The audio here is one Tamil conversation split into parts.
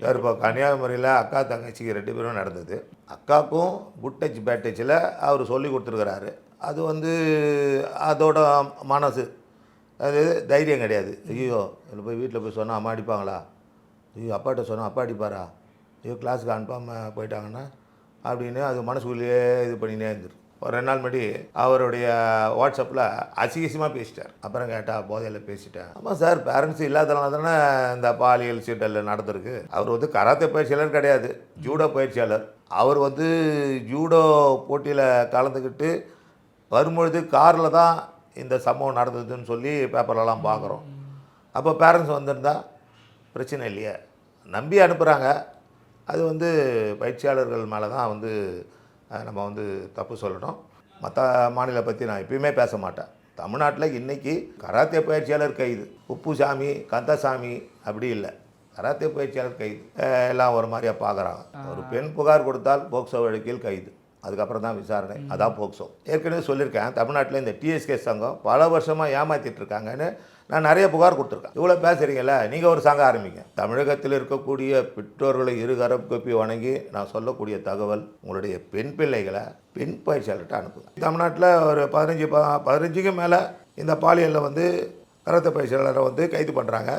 சார் இப்போ கன்னியாகுமரியில் அக்கா தங்கச்சிக்கு ரெண்டு பேரும் நடந்தது. அக்காவுக்கும் குட் டச் பேட் டச்சில் அவர் சொல்லி கொடுத்துருக்கிறாரு. அது வந்து அதோட மனசு. அது தைரியம் கிடையாது. ஐயோ இதில் போய் வீட்டில் போய் சொன்னால் அம்மா அடிப்பாங்களா? ஐயோ அப்பாட்ட சொன்னால் அப்பா அடிப்பாரா? ஐயோ கிளாஸுக்கு அனுப்பாமல் போயிட்டாங்கன்னா அப்படின்னு அது மனசுக்குள்ளேயே இது பண்ணினே இருந்துருக்கு ஒரு ரெண்டு நாள் முன்னாடி அவருடைய வாட்ஸ்அப்பில் அசிகசியமாக பேசிட்டார். அப்புறம் கேட்டால் போதையில் பேசிட்டேன். ஆமாம் சார் பேரண்ட்ஸ் இல்லாதனால தானே இந்த பாலியல் சீட்டல் நடந்திருக்கு. அவர் வந்து கராத்தே பயிற்சியாளர் கிடையாது ஜூடோ பயிற்சியாளர். அவர் வந்து ஜூடோ போட்டியில் கலந்துக்கிட்டு வரும்பொழுது காரில் தான் இந்த சம்பவம் நடந்ததுன்னு சொல்லி பேப்பர்லலாம் பார்க்குறோம். அப்போ பேரண்ட்ஸ் வந்திருந்தா பிரச்சனை இல்லையே. நம்பி அனுப்புகிறாங்க அது வந்து பயிற்சியாளர்கள் மேலே தான் வந்து நம்ம வந்து தப்பு சொல்லணும் மற்ற மாநில பற்றி நான் எப்பயுமே பேச மாட்டேன். தமிழ்நாட்டில் இன்றைக்கி கராத்தே பயிற்சியாளர் கைது. உப்புசாமி கந்தசாமி அப்படி இல்லை. கராத்தே பயிற்சியாளர் கைது. எல்லாம் ஒரு மாதிரியாக பார்க்குறாங்க ஒரு பெண் புகார் கொடுத்தால் போக்சோ வழக்கில் கைது. அதுக்கப்புறம் தான் விசாரணை. அதான் போக்சோ. ஏற்கனவே சொல்லியிருக்கேன் தமிழ்நாட்டில் இந்த டிஎஸ்கே சங்கம் பல வருஷமாக ஏமாத்திட்டு இருக்காங்கன்னு நான் நிறைய புகார் கொடுத்துருக்கேன். இவ்வளோ பேசுகிறீங்கல்ல நீங்கள் ஒரு சங்கம் ஆரம்பிங்க. தமிழகத்தில் இருக்கக்கூடிய பெற்றோர்களை இருகரம் கொப்பி வணங்கி நான் சொல்லக்கூடிய தகவல் உங்களுடைய பெண் பிள்ளைகளை பெண் பயிற்சியாளர்கிட்ட அனுப்புங்க. தமிழ்நாட்டில் ஒரு பதினஞ்சு ப பதினஞ்சுக்கு மேலே இந்த பாலியலில் வந்து கராத்தே பயிற்சியாளரை வந்து கைது பண்ணுறாங்க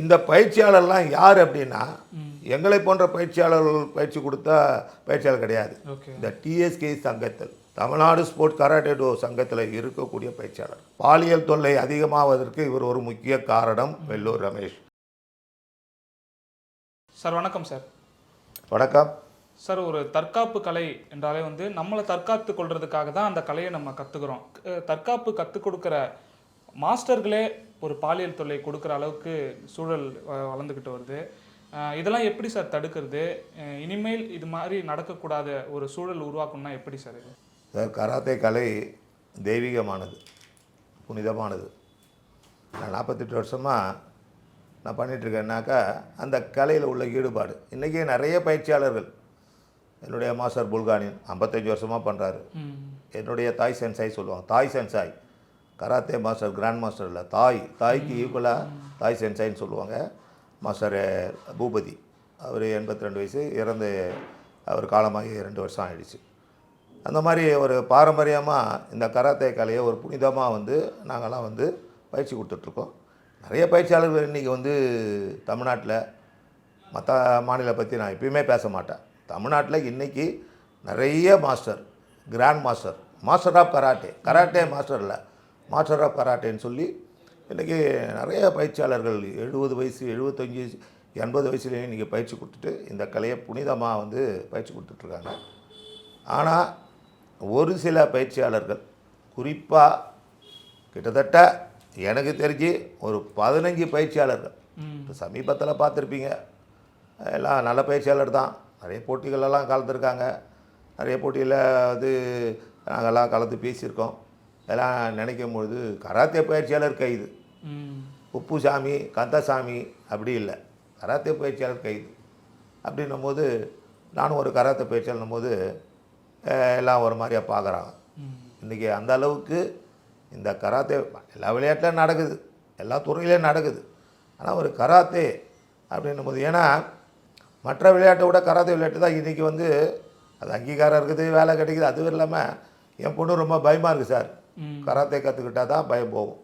இந்த பயிற்சியாளர்லாம் யார் அப்படின்னா எங்களை போன்ற பயிற்சியாளர்கள் பயிற்சி கொடுத்த பயிற்சியாளர் கிடையாது. இந்த டிஎஸ்கே சங்கத்தில். தமிழ்நாடு ஸ்போர்ட் கராட்டேடோ சங்கத்தில் இருக்கக்கூடிய பயிற்சியாளர். பாலியல் தொல்லை அதிகமாவதற்கு இவர் ஒரு முக்கிய காரணம் வெள்ளூர் ரமேஷ். சார் வணக்கம் சார். வணக்கம். சார் ஒரு தற்காப்பு கலை என்றாலே வந்து நம்மளை தற்காத்து கொள்றதுக்காக தான் அந்த கலையை நம்ம கற்றுக்குறோம் தற்காப்பு கற்றுக் கொடுக்குற மாஸ்டர்களே ஒரு பாலியல் தொல்லை கொடுக்குற அளவுக்கு சூழல் வளர்ந்துக்கிட்டு வருது. இதெல்லாம் எப்படி சார் தடுக்கிறது? இனிமேல் இது மாதிரி நடக்கக்கூடாத ஒரு சூழல் உருவாக்கணும்னா எப்படி சார் இது? கராத்தே கலை தெய்வீகமானது புனிதமானது. நான் நாற்பத்தெட்டு வருஷமாக நான் பண்ணிகிட்ருக்கேன்னாக்கா அந்த கலையில் உள்ள ஈடுபாடு. இன்றைக்கி நிறைய பயிற்சியாளர்கள் என்னுடைய மாஸ்டர் புல்கானின் ஐம்பத்தஞ்சு வருஷமாக பண்ணுறாரு என்னுடைய தாய் சென்சாய் சொல்லுவாங்க தாய் sensei. Karate master grand master இல்லை தாய் தாய்க்கு ஈக்குவலாக தாய் சென்சாய்ன்னு சொல்லுவாங்க. மாஸ்டர் பூபதி. அவர் எண்பத்தி ரெண்டு வயசு இறந்து அவர் காலமாகி ரெண்டு வருஷம் ஆயிடுச்சு. அந்த மாதிரி ஒரு பாரம்பரியமாக இந்த கராத்தே கலையை ஒரு புனிதமாக வந்து நாங்கள்லாம் வந்து பயிற்சி கொடுத்துட்ருக்கோம். நிறைய பயிற்சியாளர்கள் இன்றைக்கி வந்து தமிழ்நாட்டில் மற்ற மாநில பற்றி நான் எப்பயுமே பேச மாட்டேன். தமிழ்நாட்டில் இன்றைக்கி நிறைய master grand master master of karate karate master இல்லை மாஸ்டர் ஆஃப் கராட்டேன்னு சொல்லி இன்றைக்கி நிறைய பயிற்சியாளர்கள் எழுபது வயசு எழுபத்தஞ்சி எண்பது வயசுலேயும் இன்றைக்கி பயிற்சி கொடுத்துட்டு இந்த கலையை புனிதமாக வந்து பயிற்சி கொடுத்துட்ருக்காங்க. ஆனால் ஒரு சில பயிற்சியாளர்கள் குறிப்பாக கிட்டத்தட்ட எனக்கு தெரிஞ்சு ஒரு பதினஞ்சு பயிற்சியாளர்கள். இப்போ சமீபத்தில் பார்த்துருப்பீங்க. எல்லாம் நல்ல பயிற்சியாளர் தான். நிறைய போட்டிகளெல்லாம் கலந்துருக்காங்க. நிறைய போட்டியில் வந்து நாங்கள்லாம் கலந்து பேசியிருக்கோம். எல்லாம் நினைக்கும் பொழுது கராத்தே பயிற்சியாளர் கைது உப்புசாமி கந்தசாமி அப்படி இல்லை. கராத்தே பயிற்சியாளர் கைது அப்படின்னும் போது நானும் ஒரு கராத்தே பயிற்சியாளர் போது எல்லாம் ஒரு மாதிரியாக பார்க்குறாங்க. இன்றைக்கி அந்த அளவுக்கு இந்த கராத்தே எல்லா விளையாட்டிலும் நடக்குது. எல்லா துறையிலையும் நடக்குது. ஆனால் ஒரு கராத்தே அப்படின்னும் போது ஏன்னா மற்ற விளையாட்டை விட கராத்தே விளையாட்டு தான் இன்றைக்கி வந்து அது அங்கீகாரம் இருக்குது வேலை கிடைக்குது. அதுவும் இல்லாமல் என் பொண்ணு ரொம்ப பயமாக இருக்குது சார். கராத்தே கற்றுக்கிட்டா தான் பயம் போகும்.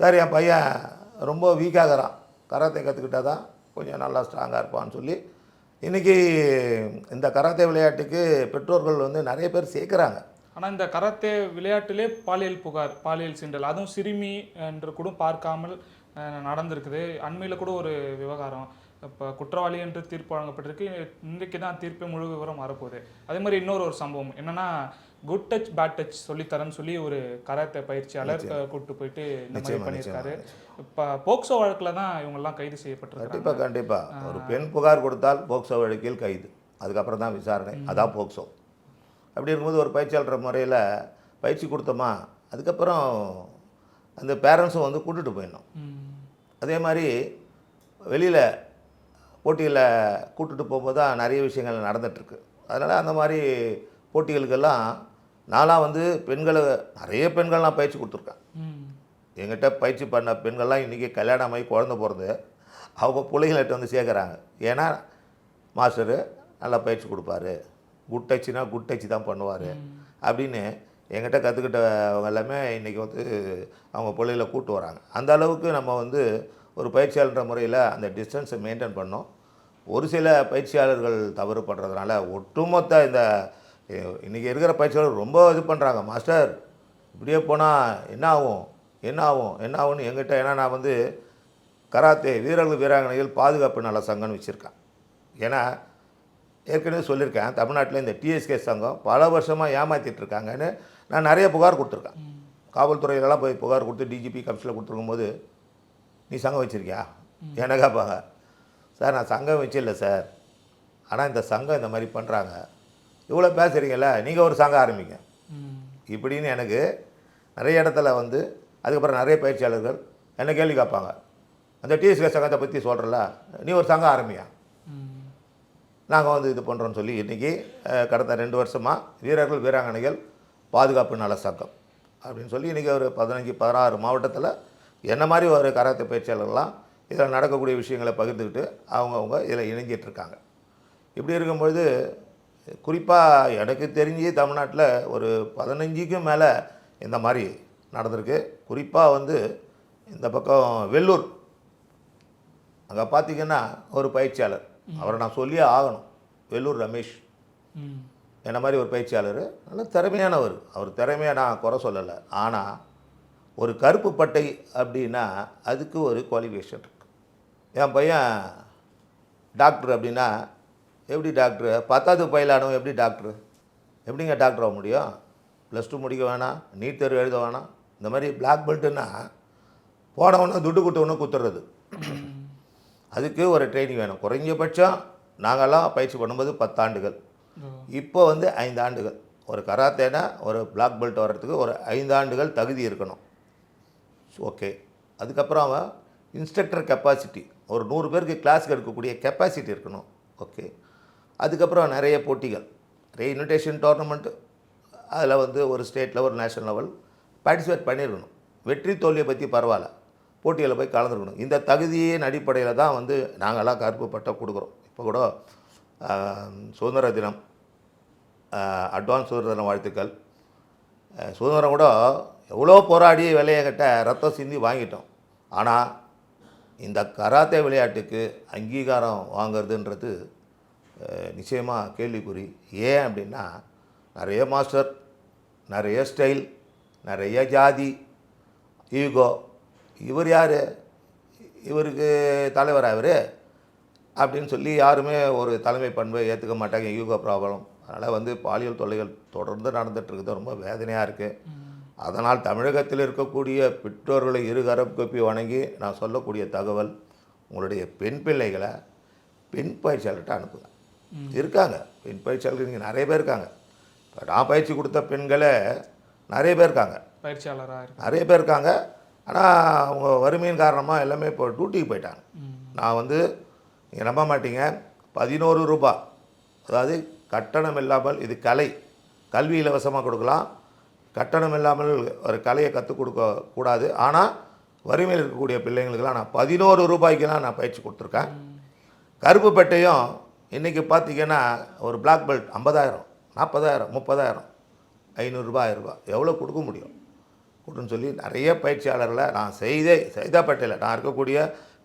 சார் என் பையன் ரொம்ப வீக்காகிறான். கராத்தே கற்றுக்கிட்டா தான் கொஞ்சம் நல்லா ஸ்ட்ராங்காக இருப்பான்னு சொல்லி இன்றைக்கி இந்த கராத்தே விளையாட்டுக்கு பெற்றோர்கள் வந்து நிறைய பேர் சேர்க்குறாங்க. ஆனால் இந்த கராத்தே விளையாட்டிலே பாலியல் புகார் பாலியல் சிண்டல் அதுவும் சிறுமி என்று கூட பார்க்காமல் நடந்திருக்குது. அண்மையில் கூட ஒரு விவகாரம் இப்போ குற்றவாளி என்று தீர்ப்பு வழங்கப்பட்டிருக்கு. இன்றைக்கு தான் தீர்ப்பு முழு விவரம் வரப்போகுது. அதே மாதிரி இன்னொரு ஒரு சம்பவம். என்னன்னா குட் டச் பேட் டச் சொல்லித்தரேன்னு சொல்லி ஒரு கராத்தே பயிற்சியாளர் கூட்டு போயிட்டு இந்த மாதிரி நிச்சயமா, பண்ணியிருக்காரு. இப்போ போக்சோ வழக்கில் தான் இவங்கெல்லாம் கைது செய்யப்பட்டிருக்காங்க. கண்டிப்பாக கண்டிப்பாக ஒரு பெண் புகார் கொடுத்தால் போக்சோ வழக்கில் கைது. அதுக்கப்புறம் தான் விசாரணை. அதான் போக்சோ. அப்படி இருக்கும்போது ஒரு பயிற்சியாளர் முறையில் பயிற்சி கொடுத்தோமா? அதுக்கப்புறம் அந்த பேரண்ட்ஸும் வந்து கூட்டிகிட்டு போயிடணும். அதே மாதிரி வெளியில் போட்டியில் கூட்டிட்டு போகும்போது தான் நிறைய விஷயங்கள் நடந்துகிட்ருக்கு அதனால் அந்த மாதிரி போட்டிகளுக்கெல்லாம் நான்லாம் வந்து பெண்களை நிறைய பெண்கள் நான் பயிற்சி கொடுத்துருக்கேன். எங்கிட்ட பயிற்சி பண்ண பெண்கள்லாம் இன்றைக்கி கல்யாணம் ஆகி குழந்த பிறந்து அவங்க பிள்ளைங்கள்ட்ட வந்து சேர்க்குறாங்க. ஏன்னா மாஸ்டரு நல்லா பயிற்சி கொடுப்பாரு. குட் டச்சுனா குட் டச் தான் பண்ணுவார். அப்படின்னு என்கிட்ட கற்றுக்கிட்டவங்க எல்லாமே இன்றைக்கி வந்து அவங்க பிள்ளைகளை கூட்டு வராங்க. அந்த அளவுக்கு நம்ம வந்து ஒரு பயிற்சியாளர்ன்ற முறையில் அந்த டிஸ்டன்ஸை மெயின்டைன் பண்ணோம். ஒரு சில பயிற்சியாளர்கள் தவறு பண்ணுறதுனால ஒட்டுமொத்த இந்த இன்றைக்கி இருக்கிற பயிற்சியாளர் ரொம்ப இது பண்ணுறாங்க மாஸ்டர். இப்படியே போனால் என்ன ஆகும்? என்ன ஆகும்? என்ன ஆகும்னு எங்கிட்ட ஏன்னா நான் வந்து கராத்தே வீரர்கள் வீராங்கனைகள் பாதுகாப்பு நல சங்கம்னு வச்சுருக்கேன். ஏன்னா ஏற்கனவே சொல்லியிருக்கேன் தமிழ்நாட்டில் இந்த டிஎஸ்கே சங்கம் பல வருஷமாக ஏமாற்றிட்டு இருக்காங்கன்னு நான் நிறைய புகார் கொடுத்துருக்கேன். காவல்துறையிலலாம் போய் புகார் கொடுத்து டிஜிபி கமிஷனில் கொடுத்துருக்கும்போது நீ சங்கம் வச்சுருக்கியா? என்ன கேட்பாங்க. சார் நான் சங்கம் வச்சில்ல சார். ஆனால் இந்த சங்கம் இந்த மாதிரி பண்ணுறாங்க இவ்வளோ பேசுகிறீங்கல்ல நீங்கள் ஒரு சங்கம் ஆரம்பிங்க. இப்படின்னு எனக்கு நிறைய இடத்துல வந்து அதுக்கப்புறம் நிறைய பயிற்சியாளர்கள் என்ன கேள்வி கேட்பாங்க அந்த டிஎஸ்கே சங்கத்தை பற்றி சொல்கிறல நீ ஒரு சங்கம் ஆரம்பியா. நாங்கள் வந்து இது பண்ணுறோன்னு சொல்லி இன்றைக்கி கடந்த ரெண்டு வருஷமாக வீரர்கள் வீராங்கனைகள் பாதுகாப்பு நல சங்கம் அப்படின்னு சொல்லி இன்றைக்கி ஒரு பதினஞ்சு பதினாறு மாவட்டத்தில் என்ன மாதிரி ஒரு கராத்தே பயிற்சியாளர்கள்லாம் இதில் நடக்கக்கூடிய விஷயங்களை பகிர்ந்துக்கிட்டு அவங்கவுங்க இதில் இணைஞ்சிட்டு இருக்காங்க இப்படி இருக்கும்பொழுது குறிப்பாக எனக்கு தெரிஞ்சு தமிழ்நாட்டில் ஒரு பதினஞ்சுக்கும் மேலே இந்த மாதிரி நடந்திருக்கு. குறிப்பாக வந்து இந்த பக்கம் வெள்ளூர். அங்கே பார்த்தீங்கன்னா ஒரு பயிற்சியாளர். அவரை நான் சொல்லியே ஆகணும். வெள்ளூர் ரமேஷ். என்ன மாதிரி ஒரு பயிற்சியாளர்? நல்ல திறமையானவர். அவர் திறமையை நான் குறை சொல்லலை. ஆனால் ஒரு கருப்பு பட்டை அப்படின்னா அதுக்கு ஒரு குவாலிஃபிகேஷன் இருக்கு. என் பையன் டாக்டர் அப்படின்னா எப்படி டாக்டர்? பத்தாவது பயிலானவன் எப்படி டாக்டர்? எப்படிங்க டாக்டர் ஆக முடியும்? ப்ளஸ் டூ முடிக்க வேணாம் நீட் தேர்வு எழுத வேணாம் இந்த மாதிரி பிளாக் பெல்ட்டுன்னா போனவொன்னே துட்டு கொடுத்தவொன்னே குத்துறது. அதுக்கு ஒரு ட்ரைனிங் வேணும். குறைஞ்சபட்சம் நாங்கள்லாம் பயிற்சி பண்ணும்போது பத்தாண்டுகள். இப்போ வந்து ஐந்து ஆண்டுகள். ஒரு கராத்தேனா ஒரு பிளாக் பெல்ட் வர்றதுக்கு ஒரு ஐந்து ஆண்டுகள் தகுதி இருக்கணும். ஓகே அதுக்கப்புறம் இன்ஸ்ட்ரக்டர் கெப்பாசிட்டி ஒரு நூறு பேருக்கு கிளாஸ்க்கு எடுக்கக்கூடிய கெப்பாசிட்டி இருக்கணும். ஓகே அதுக்கப்புறம் நிறைய போட்டிகள். நிறைய இன்விடேஷன் டோர்னமெண்ட்டு அதில் வந்து ஒரு state level national level participate பண்ணியிருக்கணும் வெற்றி தோல்வியை பற்றி பரவாயில்ல. போட்டியில் போய் கலந்துருக்கணும். இந்த தகுதியின் அடிப்படையில் தான் வந்து நாங்கள்லாம் கருப்பு பட்டம் கொடுக்குறோம். இப்போ கூட சுதந்திர தினம் அட்வான்ஸ் சுதந்திர தின வாழ்த்துக்கள். சுதந்திரம் கூட எவ்வளோ போராடி விலையை கட்ட ரத்தம் சிந்தி வாங்கிட்டோம். ஆனால் இந்த கராத்தே விளையாட்டுக்கு அங்கீகாரம் வாங்குறதுன்றது நிச்சயமாக கேள்விக்குறி. ஏன் அப்படின்னா நிறைய மாஸ்டர் நிறைய ஸ்டைல் நிறைய ஜாதி ஈகோ இவர் யார்? இவருக்கு தலைவர் அவர் அப்படின்னு சொல்லி யாருமே ஒரு தலைமை பண்பை ஏற்றுக்க மாட்டாங்க யூகோ ப்ராப்ளம் அதனால் வந்து பாலியல் தொல்லைகள் தொடர்ந்து நடந்துட்டு இருக்குது. ரொம்ப வேதனையாக இருக்குது அதனால் தமிழகத்தில் இருக்கக்கூடிய பெற்றோர்களை இருகரம் கொப்பி வணங்கி நான் சொல்லக்கூடிய தகவல் உங்களுடைய பெண் பிள்ளைகளை பெண் பயிற்சியாளர்கிட்ட அனுப்புங்க. இருக்காங்க. பெண் பயிற்சியாளர்கள் இங்கே நிறைய பேர் இருக்காங்க. இப்போ நான் பயிற்சி கொடுத்த பெண்களே நிறைய பேர் இருக்காங்க. பயிற்சியாளராக நிறைய பேர் இருக்காங்க. ஆனால் அவங்க வறுமையின் காரணமாக எல்லாமே இப்போ டியூட்டிக்கு போயிட்டாங்க. நான் வந்து நீங்கள் நம்ப மாட்டீங்க. பதினோரு ரூபாய் அதாவது கட்டணம் இல்லாமல் இது கலை. கல்வி இலவசமாக கொடுக்கலாம். கட்டணம் இல்லாமல் ஒரு கலையை கற்றுக் கொடுக்க கூடாது. ஆனால் வறுமையில் இருக்கக்கூடிய பிள்ளைங்களுக்கெல்லாம் நான் பதினோரு ரூபாய்க்கெல்லாம் நான் பயிற்சி கொடுத்துருக்கேன். கருப்பு பெட்டையும் இன்றைக்கி பார்த்தீங்கன்னா ஒரு பிளாக் பெல்ட் ஐம்பதாயிரம் நாற்பதாயிரம் முப்பதாயிரம் ஐநூறுரூபா ஆயிரரூபா எவ்வளோ கொடுக்க முடியும்? கொடுன்னு சொல்லி நிறைய பயிற்சியாளர்களை நான் செய்தே செய்தாப்பேட்டையில் நான் இருக்கக்கூடிய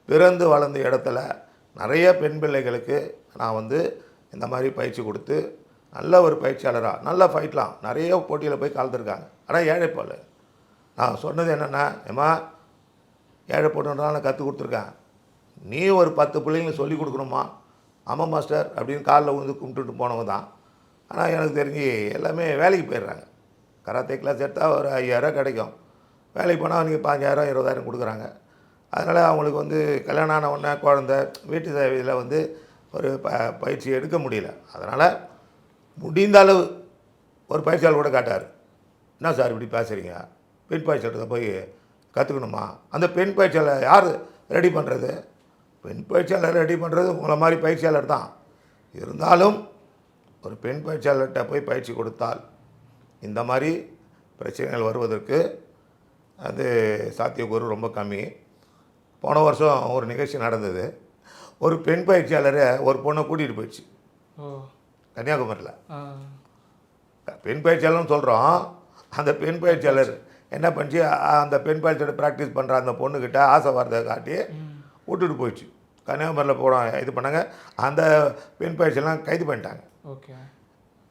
பிறந்து வளர்ந்த இடத்துல நிறைய பெண் பிள்ளைகளுக்கு நான் வந்து இந்த மாதிரி பயிற்சி கொடுத்து நல்ல ஒரு பயிற்சியாளராக நல்ல ஃபைட்லாம் நிறைய போட்டியில் போய் கலந்துருக்காங்க. ஆனால் ஏழைப்பாள் நான் சொன்னது என்னென்னா ஏமா ஏழை பொண்ணுனால கற்றுக் கொடுத்துருக்கேன். நீ ஒரு பத்து பிள்ளைங்களுக்கு சொல்லி கொடுக்கணுமா ஆமாம் மாஸ்டர் அப்படின்னு காலில் விழுந்து கும்பிட்டுட்டு போனவங்க தான். ஆனால் எனக்கு தெரிஞ்சு எல்லாமே வேலைக்கு போயிடுறாங்க. கராத்தே கிளாஸ் எடுத்தால் ஒரு ஐயாயிரம் கிடைக்கும். வேலைக்கு போனால் நீங்கள் பாஞ்சாயிரம் இருபதாயிரம் கொடுக்குறாங்க. அதனால் அவங்களுக்கு வந்து கல்யாணம் ஆன உடனே குழந்த வீட்டு சேவையில் வந்து ஒரு ப பயிற்சி எடுக்க முடியல. அதனால் முடிந்த அளவு ஒரு பயிற்சியாளர் கூட காட்டார். என்ன சார் இப்படி பேசுகிறீங்க பெண் பயிற்சியாளர்கிட்ட போய் கற்றுக்கணுமா அந்த பெண் பயிற்சியாளர் யார்? ரெடி பண்ணுறது பெண் பயிற்சியாளர் ரெடி பண்ணுறது உங்களை மாதிரி பயிற்சியாளர் தான். இருந்தாலும் ஒரு பெண் பயிற்சியாளர்கிட்ட போய் பயிற்சி கொடுத்தால் இந்த மாதிரி பிரச்சனைகள் வருவதற்கு அது சாத்தியக்கூறு ரொம்ப கம்மி. போன வருஷம் ஒரு நிகழ்ச்சி நடந்தது. ஒரு பெண் பயிற்சியாளரை ஒரு பொண்ணை கூட்டிகிட்டு போயிடுச்சு. கன்னியாகுமரியில். பெண் பயிற்சியாளர்னு சொல்கிறோம் அந்த பெண் பயிற்சியாளர் என்ன பண்ணிச்சு அந்த பெண் பயிற்சியாளர் ப்ராக்டிஸ் பண்ணுற அந்த பொண்ணுக்கிட்ட ஆசை வார்த்தை காட்டி விட்டுட்டு போயிடுச்சு. கன்னியாகுமரியில் போட இது பண்ணாங்க. அந்த பெண் பயிற்சியெல்லாம் கைது பண்ணிட்டாங்க. ஓகே.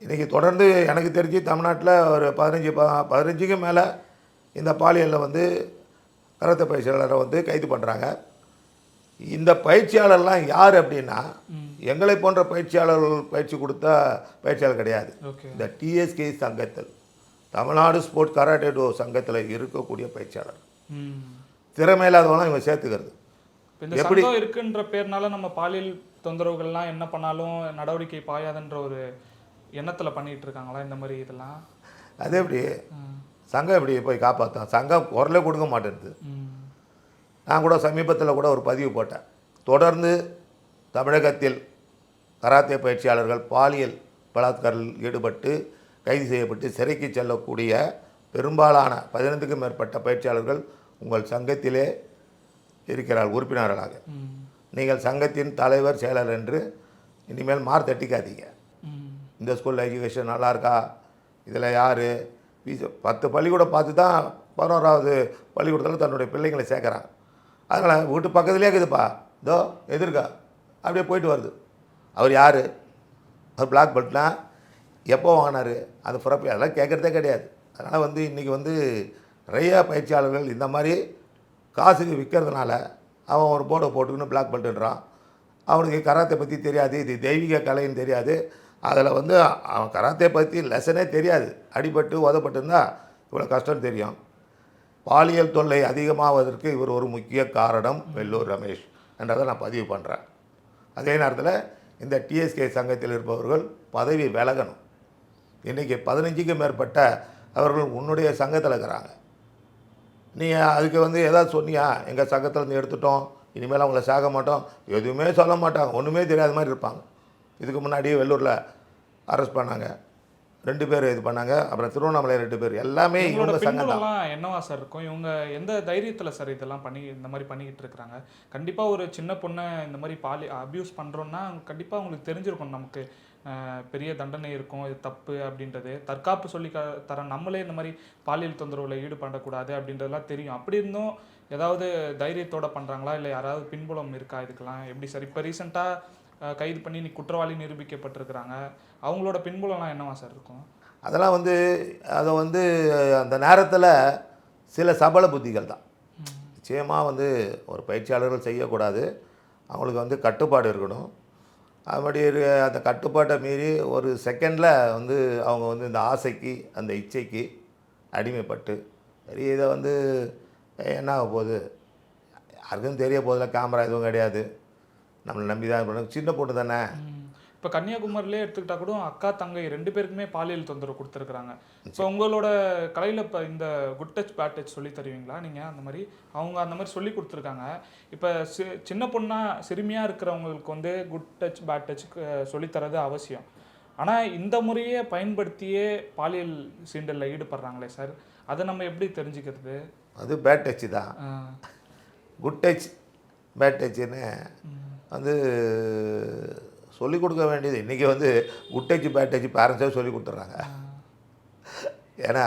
இன்றைக்கி தொடர்ந்து எனக்கு தெரிஞ்சு தமிழ்நாட்டில் ஒரு பதினஞ்சு ப பதினஞ்சுக்கு மேலே இந்த பாலியலில் வந்து கராத்தே பயிற்சியாளரை வந்து கைது பண்ணுறாங்க இந்த பயிற்சியாளர்லாம் யார் அப்படின்னா. எங்களை போன்ற பயிற்சியாளர்கள் பயிற்சி கொடுத்த பயிற்சியாளர் கிடையாது. இந்த டிஎஸ்கே சங்கத்தில் தமிழ்நாடு ஸ்போர்ட்ஸ் கராட்டே டோ சங்கத்தில் இருக்கக்கூடிய பயிற்சியாளர். ம். திறமை இல்லாதவங்களாம் இவங்க சேர்த்துக்கிறது. இந்த எப்படி- சங்கம் இருக்குன்ற பேர்னால நம்ம பாலியல் தொந்தரவுகள்லாம் என்ன பண்ணாலும் நடவடிக்கை பாயாதுன்ற ஒரு எண்ணத்துல பண்ணிட்டு இருக்காங்களா இந்த மாதிரி இதெல்லாம்? அது எப்படி? சங்கம் எப்படி போய் காப்பாற்றும் சங்கம் குரலே கொடுக்க மாட்டேங்குது நான் கூட சமீபத்தில் கூட ஒரு பதிவு போட்டேன். தொடர்ந்து தமிழகத்தில் கராத்தே பயிற்சியாளர்கள் பாலியல் பலாத்காரில் ஈடுபட்டு கைது செய்யப்பட்டு சிறைக்கு செல்லக்கூடிய பெரும்பாலான பதினைந்துக்கும் மேற்பட்ட பயிற்சியாளர்கள் உங்கள் சங்கத்திலே இருக்கிறார் உறுப்பினர்களாக. நீங்கள் சங்கத்தின் தலைவர் செயலர் என்று இனிமேல் மார் தட்டிக்காதீங்க. இந்த ஸ்கூலில் எஜுகேஷன் நல்லா இருக்கா இதில் யார்? ஃபீஸ் பத்து பள்ளிக்கூடம் பார்த்து தான் பதினோராவது பள்ளிக்கூடத்தில் தன்னுடைய பிள்ளைங்களை சேர்க்குறாங்க. அதனால் வீட்டு பக்கத்துலேயே இருக்குதுப்பா. இதோ எதிர்க்கா. அப்படியே போயிட்டு வருது. அவர் யார்? அவர் பிளாக் பல்ட்னா எப்போ வாங்கினார்? அந்த பிறப்பு அதெல்லாம் கேட்குறதே கிடையாது. அதனால் வந்து இன்றைக்கி வந்து நிறைய பயிற்சியாளர்கள் இந்த மாதிரி காசுக்கு விற்கிறதுனால அவன் ஒரு போர்டை போட்டுக்கின்னு பிளாக் பெல்ட்டுன்றான் அவனுக்கு கராத்தே பற்றி தெரியாது இது தெய்வீக கலைன்னு தெரியாது. அதில் வந்து அவன் கராத்தே பற்றி லெசனே தெரியாது. அடிபட்டு உதப்பட்டுருந்தா இவ்வளோ கஷ்டம் தெரியும். பாலியல் தொல்லை அதிகமாவதற்கு இவர் ஒரு முக்கிய காரணம் வெள்ளூர் ரமேஷ் என்றதை நான் பதிவு பண்ணுறேன் அதே நேரத்தில் இந்த டிஎஸ்கே சங்கத்தில் இருப்பவர்கள் பதவி விலகணும். இன்றைக்கி பதினஞ்சுக்கும் மேற்பட்ட அவர்கள் உன்னுடைய சங்கத்தில் இருக்கிறாங்க. நீ அதுக்கு வந்து ஏதாவது சொன்னியா? எங்கள் சங்கத்தில் இருந்து எடுத்துட்டோம். இனிமேல் அவங்கள சாக மாட்டோம். எதுவுமே சொல்ல மாட்டாங்க. ஒன்றுமே தெரியாத மாதிரி இருப்பாங்க. இதுக்கு முன்னாடியே வெள்ளூரில் அரெஸ்ட் பண்ணாங்க. ரெண்டு பேர் இது பண்ணாங்க. அப்புறம் திருவண்ணாமலை ரெண்டு பேர். எல்லாமே இவங்க சங்கம் என்னவா சார் இருக்கும்? இவங்க எந்த தைரியத்துல சார் இதெல்லாம் பண்ணி இந்த மாதிரி பண்ணிக்கிட்டு இருக்கிறாங்க கண்டிப்பா ஒரு சின்ன பொண்ணை இந்த மாதிரி பாலி அபியூஸ் பண்றோம்னா கண்டிப்பா உங்களுக்கு தெரிஞ்சிருக்கும் நமக்கு. பெரிய தண்டனை இருக்கும் இது தப்பு அப்படின்றது. தற்காப்பு சொல்லி க தர நம்மளே இந்த மாதிரி பாலியல் தொந்தரவுல ஈடுபடக்கூடாது அப்படின்றதெல்லாம் தெரியும். அப்படி இருந்தும் ஏதாவது தைரியத்தோட பண்றாங்களா? இல்லை யாராவது பின்புலம் இருக்கா இதுக்கெல்லாம்? எப்படி சார்? இப்போ ரீசெண்டாக கைது பண்ணி நீ குற்றவாளி நிரூபிக்கப்பட்டிருக்கிறாங்க. அவங்களோட பின்புலம்லாம் என்னவா சார் இருக்கும்? அதெல்லாம் வந்து அதை வந்து அந்த நேரத்தில் சில சபல புத்திகள் தான். நிச்சயமாக வந்து ஒரு பயிற்சியாளர்கள் செய்யக்கூடாது. அவங்களுக்கு வந்து கட்டுப்பாடு இருக்கணும். அப்படி அந்த கட்டுப்பாட்டை மீறி ஒரு செகண்டில் வந்து அவங்க வந்து இந்த ஆசைக்கு அந்த இச்சைக்கு அடிமைப்பட்டு சரி இதை வந்து என்ன ஆக போகுது? யாருக்கும் தெரிய போதில்ல கேமரா எதுவும் கிடையாது. நம்மளை நம்பி தான் இருக்கணும். சின்ன பொண்ணு தானே. இப்போ கன்னியாகுமரியிலே எடுத்துக்கிட்டா கூட அக்கா தங்கை ரெண்டு பேருக்குமே பாலியல் தொந்தரவு கொடுத்துருக்குறாங்க. இப்போ உங்களோட கலையில் இப்போ இந்த குட் டச் பேட் டச் சொல்லி தருவீங்களா? நீங்கள் அந்த மாதிரி அவங்க அந்த மாதிரி சொல்லி கொடுத்துருக்காங்க. இப்போ சி சின்ன பொண்ணா சிறுமியாக இருக்கிறவங்களுக்கு வந்து குட் டச் பேட் டச் சொல்லித்தரது அவசியம். ஆனால் இந்த முறையை பயன்படுத்தியே பாலியல் சீண்டலில் ஈடுபடுறாங்களே சார். அதை நம்ம எப்படி தெரிஞ்சுக்கிறது? அது பேட் டச்சு தான். குட் டச் பேட் டச்சுன்னு வந்து சொல்லிக் கொடுக்க வேண்டியது. இன்றைக்கி வந்து குட் டச் பேட் டச் பேரண்ட்ஸே சொல்லி கொடுத்துட்றாங்க. ஏன்னா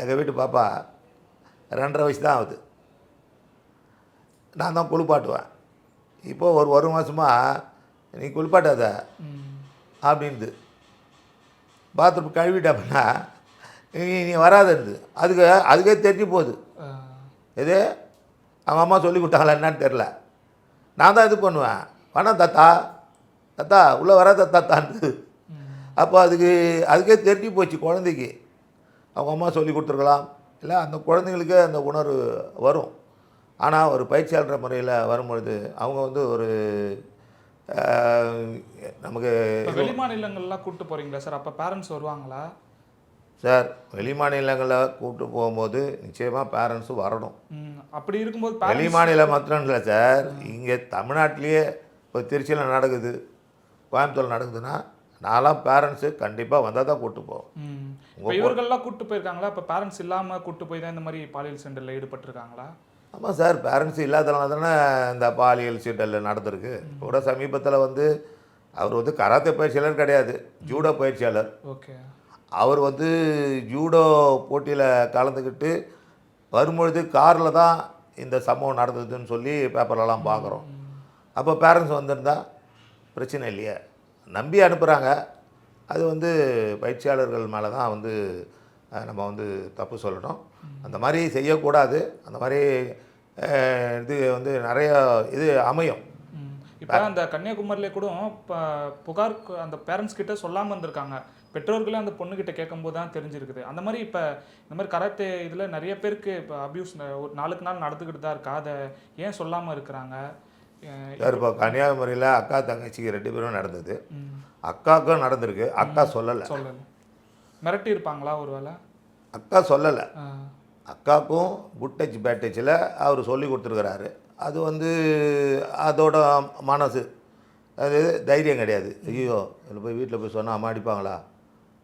எங்கள் வீட்டு பாப்பா ரெண்டரை வயசு தான் ஆகுது. நான் தான் குளிப்பாட்டுவேன். இப்போ ஒரு ஒரு மாதமாக நீ குளிப்பாட்டாத அப்படின்து பாத்ரூம் கழுவிட்ட அப்படின்னா நீ நீ வராதுன்னுது. அதுக்கு அதுக்கே தெரிஞ்சு போகுது. இது அவங்க அம்மா சொல்லி கொடுத்தாங்களா என்னன்னு தெரில நான் தான் இது பண்ணுவேன். வேணாம் தாத்தா. தாத்தா உள்ளே வராத தாத்தான்னு ம், அப்போ அதுக்கு அதுக்கே தெரிஞ்சு போச்சு குழந்தைக்கு. அவங்க அம்மா சொல்லி கொடுத்துருக்கலாம். இல்லை அந்த குழந்தைங்களுக்கு அந்த உணர்வு வரும். ஆனால் ஒரு பயிற்சியாளர் முறையில் வரும்பொழுது அவங்க வந்து ஒரு நமக்கு வெளி மாநிலங்கள்லாம் கூப்பிட்டு போறீங்களா சார்? அப்போ பேரண்ட்ஸ் வருவாங்களா? சார் வெளி மாநிலங்களில் கூப்பிட்டு போகும்போது நிச்சயமாக பேரண்ட்ஸும் வரணும். அப்படி இருக்கும்போது வெளி மாநிலம் மாத்திரம் இல்லை சார். இங்கே தமிழ்நாட்டிலேயே இப்போ திருச்சியில் நடக்குது. கோயம்புத்தூர் நடக்குதுன்னா நான்லாம் பேரண்ட்ஸு கண்டிப்பாக வந்தால் தான் கூப்பிட்டு போவோம். இப்போ இவர்கள்லாம் கூட்டு போயிருக்காங்களா? இப்போ பேரண்ட்ஸ் இல்லாம கூட்டு போய் தான் இந்த மாதிரி பாலியல் சென்டரில் ஈடுபட்டிருக்காங்களா? ஆமாம் சார் பேரண்ட்ஸ் இல்லாதனால தானே இந்த பாலியல் சீட்டல் நடந்திருக்கு. கூட சமீபத்தில் வந்து அவர் வந்து கராத்தே பயிற்சியாளர் கிடையாது ஜூடோ பயிற்சியாளர். ஓகே. அவர் வந்து ஜூடோ போட்டியில் கலந்துக்கிட்டு வரும்பொழுது காரில் தான் இந்த சம்பவம் நடந்ததுன்னு சொல்லி பேப்பர்லலாம் பார்க்குறோம் அப்போ பேரண்ட்ஸ் வந்திருந்தா பிரச்சனை இல்லையே. நம்பி அனுப்புகிறாங்க அது வந்து பயிற்சியாளர்கள் மேலே தான் வந்து நம்ம வந்து தப்பு சொல்லணும். அந்த மாதிரி செய்யக்கூடாது. அந்த மாதிரி இது வந்து நிறைய இது அமையும். இப்போ அந்த கன்னியாகுமரியில கூட இப்போ புகார் அந்த பேரண்ட்ஸ் கிட்ட சொல்லாமல் இருந்திருக்காங்க. பெற்றோர்களே அந்த பொண்ணுக்கிட்ட கேட்கும்போது தான் தெரிஞ்சிருக்குது. அந்த மாதிரி இப்போ இந்த மாதிரி கராத்தே இதில் நிறைய பேருக்கு இப்போ அபியூஸ் ஒரு நாளுக்கு நாள் நடந்துக்கிட்டு தான் இருக்கா. அதை ஏன் சொல்லாமல் இருக்கிறாங்க? சார் இப்போ கன்னியாகுமரியில் அக்கா தங்கச்சிக்கு ரெண்டு பேரும் நடந்தது. அக்காவுக்கும் நடந்திருக்கு. அக்கா சொல்லலை. சொல்லல. மிரட்டி இருப்பாங்களா ஒருவேளை அக்கா சொல்லலை. அக்காவுக்கும் குட் டச் பேட் டச்சில் அவர் சொல்லி கொடுத்துருக்கிறாரு. அது வந்து அதோட மனசு. அது தைரியம் கிடையாது. ஐயோ இதில் போய் வீட்டில் போய் சொன்னால் அம்மா அடிப்பாங்களா?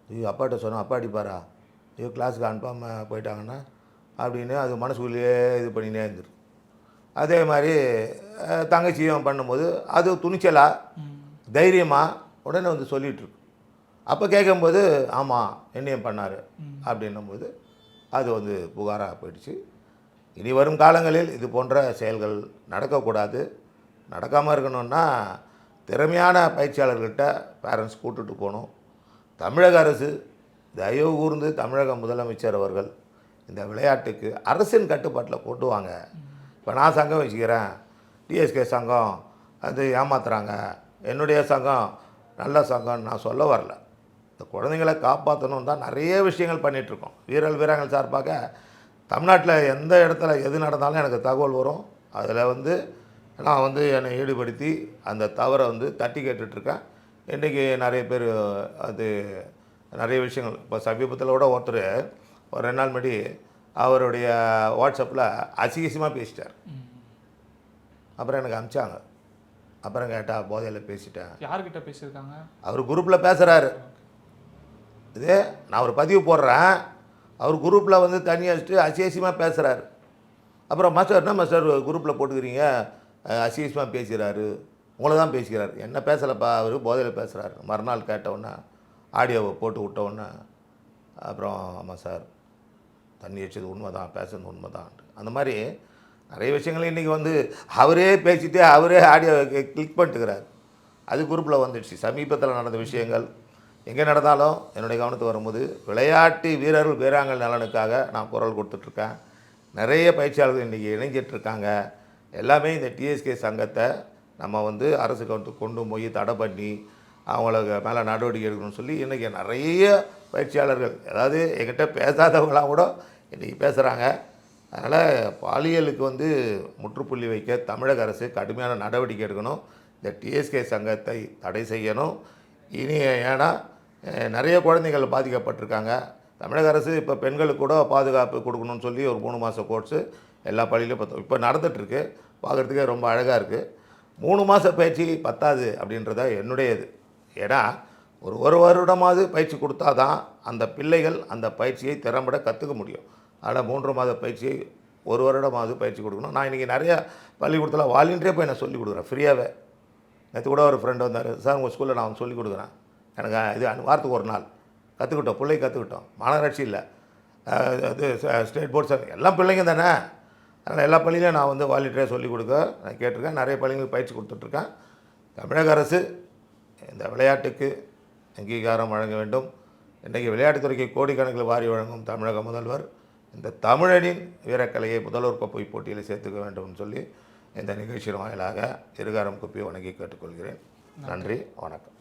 ஐயோ அப்பாட்ட சொன்னால் அப்பா அடிப்பாரா? ஐயோ கிளாஸுக்கு அனுப்பாமல் போயிட்டாங்கன்னா அப்படின்னு அது மனசுக்குள்ளேயே இது பண்ணினே இருந்துரு அதே மாதிரி தங்கச்சியும் பண்ணும்போது அது துணிச்சலாக தைரியமாக உடனே வந்து சொல்லிட்டு இருக்கு அப்போ கேட்கும்போது ஆமாம் என்னையும் பண்ணார். அப்படின்னும்போது அது வந்து புகாராக போயிடுச்சு. இனி வரும் காலங்களில் இது போன்ற செயல்கள் நடக்கக்கூடாது. நடக்காமல் இருக்கணும்னா திறமையான பயிற்சியாளர்கள்ட்ட பேரண்ட்ஸ் கூட்டுட்டு போகணும். தமிழக அரசு தயவு கூர்ந்து தமிழக முதலமைச்சர் அவர்கள் இந்த விளையாட்டுக்கு அரசின் கட்டுப்பாட்டில் கொண்டு வாங்க. இப்போ நான் சங்கம் வச்சுக்கிறேன். டிஎஸ்கே சங்கம் அது ஏமாத்துறாங்க. என்னுடைய சங்கம் நல்ல சங்கம்னு நான் சொல்ல வரல. இந்த குழந்தைங்களை காப்பாற்றணும் தான் நிறைய விஷயங்கள் பண்ணிகிட்ருக்கோம் வீரல் வீராங்கல் சார்பாக தமிழ்நாட்டில் எந்த இடத்துல எது நடந்தாலும் எனக்கு தகவல் வரும். அதில் வந்து நான் வந்து என்னை ஈடுபடுத்தி அந்த தவறை வந்து தட்டி கேட்டுட்ருக்கேன். இன்றைக்கி நிறைய பேர் அது நிறைய விஷயங்கள். இப்போ சமீபத்தில் கூட ஒருத்தர் ஒரு ரெண்டு நாள் முன்னாடி அவருடைய வாட்ஸ்அப்பில் அசிகசியமாக பேசிட்டார். அப்புறம் எனக்கு அமிச்சாங்க. அப்புறம் கேட்டால் போதையில் பேசிட்டேன். யார்கிட்ட பேசியிருக்காங்க? அவர் குரூப்பில் பேசுகிறாரு இது நான் ஒரு பதிவு போடுறேன். அவர் குரூப்பில் வந்து தண்ணி அடிச்சுட்டு அசியசியமாக பேசுகிறாரு அப்புறம் மாஸ்டர் என்ன மாஸ்டர் குரூப்பில் போட்டுக்கிறீங்க? அசியசியமாக பேசுகிறாரு உங்களை தான் பேசுகிறாரு. என்ன பேசலைப்பா அவர்? போதையில் பேசுகிறாரு மறுநாள் கேட்டவுடனே ஆடியோவை போட்டு விட்டவுடனே அப்புறம் ஆமாம் சார் தண்ணி அடிச்சது உண்மை தான் பேசுறது உண்மை தான் அந்த மாதிரி நிறைய விஷயங்கள் இன்றைக்கி வந்து அவரே பேசிட்டு அவரே ஆடியோ கிளிக் பண்ணிட்டுக்கிறார். அது குரூப்பில் வந்துடுச்சு. சமீபத்தில் நடந்த விஷயங்கள். எங்கே நடந்தாலும் என்னுடைய கவனத்துக்கு வரும்போது விளையாட்டு வீரர்கள் வீராங்கல் நலனுக்காக நான் குரல் கொடுத்துட்ருக்கேன். நிறைய பயிற்சியாளர்கள் இன்றைக்கி இணைஞ்சிட்ருக்காங்க. எல்லாமே இந்த டிஎஸ்கே சங்கத்தை நம்ம வந்து அரசு கவனத்துக்கு கொண்டு போய் தடை பண்ணி அவங்களுக்கு மேலே நடவடிக்கை எடுக்கணும்னு சொல்லி இன்றைக்கி நிறைய பயிற்சியாளர்கள் அதாவது என்கிட்ட பேசாதவங்களாம் கூட இன்றைக்கி பேசுகிறாங்க அதனால் பாலியலுக்கு வந்து முற்றுப்புள்ளி வைக்க தமிழக அரசு கடுமையான நடவடிக்கை எடுக்கணும். இந்த டிஎஸ்கே சங்கத்தை தடை செய்யணும். இனி ஏன்னா நிறைய குழந்தைகள் பாதிக்கப்பட்டிருக்காங்க. தமிழக அரசு இப்போ பெண்களுக்கு கூட பாதுகாப்பு கொடுக்கணும்னு சொல்லி ஒரு மூணு மாத கோர்ஸு எல்லா பள்ளியிலும் இப்போ இப்போ நடந்துகிட்ருக்கு பார்க்குறதுக்கே ரொம்ப அழகாக இருக்குது மூணு மாத பயிற்சி பத்தாது அப்படின்றத என்னுடைய இது ஏன்னா ஒரு ஒரு வருடமாவது பயிற்சி கொடுத்தா தான் அந்த பிள்ளைகள் அந்த பயிற்சியை திறம்பட கற்றுக்க முடியும். ஆனால் மூன்று மாத பயிற்சியை ஒரு வருடமாவது பயிற்சி கொடுக்கணும். நான் இன்றைக்கி நிறையா பள்ளிக்கூடத்தில் வாலண்டியரே போய் நான் சொல்லிக் கொடுக்குறேன். ஃப்ரீயாகவே நேற்று கூட ஒரு ஃப்ரெண்டு வந்தார். சார் உங்கள் ஸ்கூலில் நான் சொல்லிக் கொடுக்குறேன். எனக்கு இது வாரத்துக்கு ஒரு நாள். கற்றுக்கிட்டோம் பிள்ளை கற்றுக்கிட்டோம் மாநகராட்சி இல்லை. இது ஸ்டேட் போர்ட்ஸ் எல்லாம் பிள்ளைங்க தானே. அதனால் எல்லா பள்ளியிலையும் நான் வந்து வாலண்டியராக சொல்லிக் கொடுக்க நான் கேட்டிருக்கேன். நிறைய பள்ளிங்களுக்கு பயிற்சி கொடுத்துட்ருக்கேன். தமிழக அரசு இந்த விளையாட்டுக்கு அங்கீகாரம் வழங்க வேண்டும். இன்றைக்கி விளையாட்டுத்துறைக்கு கோடிக்கணக்கில் வாரி வழங்கும் தமிழக முதல்வர் இந்த தமிழனின் வீரக்கலையை முதல்வர் கோப்பை போட்டியில் சேர்த்துக்க வேண்டும்னு சொல்லி இந்த நிகழ்ச்சியின் வாயிலாக இருகாரம் குப்பி வணங்கி கேட்டுக்கொள்கிறேன். நன்றி வணக்கம்.